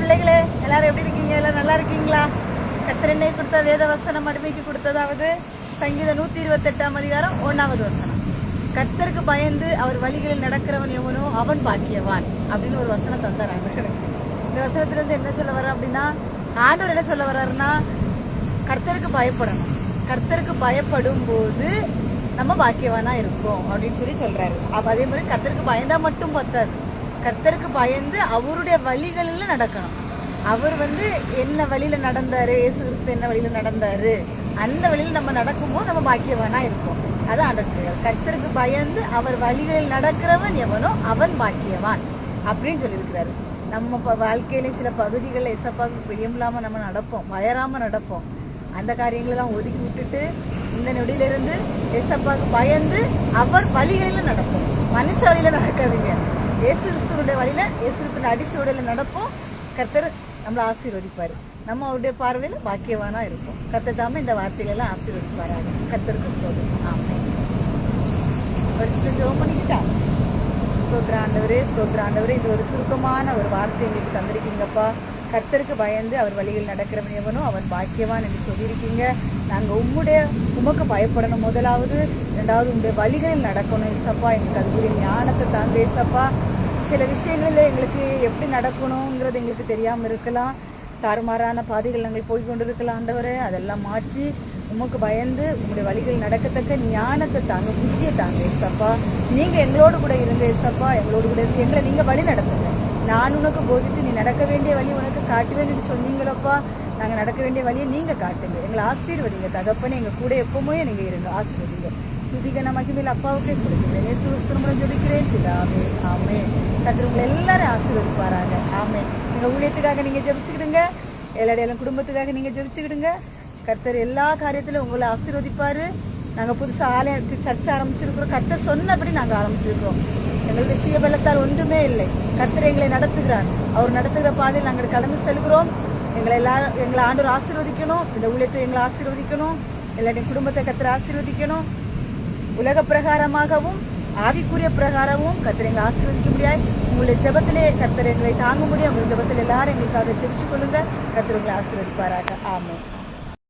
பிள்ளைகளே எல்லாரும் எப்படி இருக்கீங்க? எல்லாம் நல்லா இருக்கீங்களா? கத்திரனை கொடுத்த வேத வசனம் அடிமைக்கு கொடுத்ததாவது சங்கீதம் நூத்தி இருபத்தெட்டாம் அதிகாரம் ஒன்றாவது வசனம். கர்த்தருக்கு பயந்து அவர் வழிகளில் நடக்கிறவன் எவனோ அவன் பாக்கியவான் அப்படின்னு ஒரு வசனம் தந்தாராங்க இந்த வசனத்திலேருந்து என்ன சொல்ல வர அப்படின்னா ஆண்டவர் என்ன சொல்ல வர்றாருன்னா கர்த்தருக்கு பயப்படணும். கர்த்தருக்கு பயப்படும் போது நம்ம பாக்கியவானா இருக்கும் அப்படின்னு சொல்லி சொல்றாரு. அப்ப அதே மாதிரி கர்த்தருக்கு பயந்தா மட்டும் பத்தாது. கர்த்தருக்கு பயந்து அவருடைய வழிகளில் நடக்கணும். அவர் வந்து என்ன வழியில் நடந்தாரு? இயேசு கிறிஸ்து என்ன வழியில் நடந்தாரு? அந்த வழியில் நம்ம நடக்கும்போது நம்ம பாக்கியவானா இருப்போம். அதான் ஆண்டவர் சொல்றாரு. கர்த்தருக்கு பயந்து அவர் வழிகளில் நடக்கிறவன் எவனோ அவன் பாக்கியவான் அப்படின்னு சொல்லியிருக்கிறாரு. நம்ம இப்போ வாழ்க்கையில சில பகுதிகளில் எசப்பாவுக்கு பிரியமில்லாமல் நம்ம நடப்போம். வயராமல் நடப்போம். அந்த காரியங்களெல்லாம் ஒதுக்கி விட்டுட்டு இந்த நொடியிலிருந்து எசப்பாவுக்கு பயந்து அவர் வழிகளில் நடப்போம். மனுஷ வழியில் நடக்காதீங்க. இயேசு கிறிஸ்துவனுடைய வழியில இயேசு கிறிஸ்துவ அடிச்ச உடையில் நடப்போம். கர்த்தர் நம்மளை ஆசீர்வதிப்பார். நம்ம அவருடைய பார்வையில் பாக்கியவானாக இருப்போம். கர்த்தர் தாமே இந்த வார்த்தைகளெல்லாம் ஆசீர்வதிப்பாராங்க கர்த்தருக்கு ஆமாம் ஒரு சின்ன ஜோம் பண்ணிக்கிட்டா? ஸ்தோத்திர ஆண்டவரே ஸ்தோத்திர ஆண்டவரே இது ஒரு சுருக்கமான ஒரு வார்த்தை எங்களுக்கு தந்திருக்கீங்கப்பா. கர்த்தருக்கு பயந்து அவர் வழியில் நடக்கிறவன் எவனோ அவன் பாக்கியவான் என்று சொல்லியிருக்கீங்க. நாங்கள் உம்முடைய உமக்கு பயப்படணும் முதலாவது. ரெண்டாவது உங்களுடைய வழிகளில் நடக்கணும் இசப்பா எங்களுக்கு அதுக்குரிய ஞானத்தை தாங்க ஏசப்பா. சில விஷயங்களில் எங்களுக்கு எப்படி நடக்கணுங்கிறது எங்களுக்கு தெரியாமல் இருக்கலாம். தாறுமாறான பாதைகள் நாங்கள் போய் கொண்டிருக்கலாம் ஆண்டவரே. அதெல்லாம் மாற்றி உமக்கு பயந்து உங்களுடைய வழிகள் நடக்கத்தக்க ஞானத்தை தாங்க புத்தியை தாங்க ஏசப்பா. நீங்கள் எங்களோடு கூட இருங்க ஏசப்பா. எங்களோடு கூட இருந்து எங்களை நீங்கள் வழி நடத்துங்க. நான் உனக்கு போதித்து நீ நடக்க வேண்டிய வழி உனக்கு காட்டுவேன்னு சொன்னீங்களப்பா. நாங்கள் நடக்க வேண்டிய வழியை நீங்கள் காட்டுங்க. எங்களை ஆசீர்வதிங்க தகப்பனே. எங்கள் கூட எப்பவுமே நீங்கள் இருங்க ஆசீர்வதிங்க. துதிகன மகிமையில் அப்பாவுக்கே சொல்லுகிறேன் சுஸ்திரமுடன் ஜொலிக்கிறேன் பிதாவே ஆமே கத்திர உங்களை எல்லாரும் ஆசீர்வதிப்பாராங்க ஆமே எங்கள் ஊழியத்துக்காக நீங்கள் ஜெபிச்சுக்கிடுங்க. எல்லாம் குடும்பத்துக்காக நீங்கள் ஜெபிச்சுக்கிடுங்க. கர்த்தர் எல்லா காரியத்திலும் உங்களை ஆசீர்வதிப்பார். நாங்கள் புதுசாக ஆலயத்துக்கு சர்ச்சை ஆரம்பிச்சிருக்கிறோம். கர்த்தர் சொன்னபடி நாங்கள் ஆரம்பிச்சிருக்கிறோம். எங்களுடைய சுயபலத்தால் ஒன்றுமே இல்லை. கர்த்தர் எங்களை நடத்துகிறார். அவர் நடத்துகிற பாதையில் நாங்கள் கடந்து செல்கிறோம். எங்களை எல்லாரும் எங்களை ஆண்டவர் ஆசீர்வதிக்கணும். இந்த ஊழியத்தை எங்களை ஆசீர்வதிக்கணும். எல்லாருடைய குடும்பத்தை கர்த்தர் ஆசீர்வதிக்கணும். உலக பிரகாரமாகவும் ஆவிக்குரிய பிரகாரமும் கர்த்தர் எங்களை ஆசீர்வதிக்க முடியாது உங்களுடைய ஜபத்திலே கத்தரை எங்களை தாங்க முடியும் உங்கள் ஜெபத்தில் எல்லாரும் எங்களுக்காக ஜெபிச்சு கொள்ளுங்க கர்த்தர் உங்களை ஆசீர்வதிப்பாராக ஆமாம்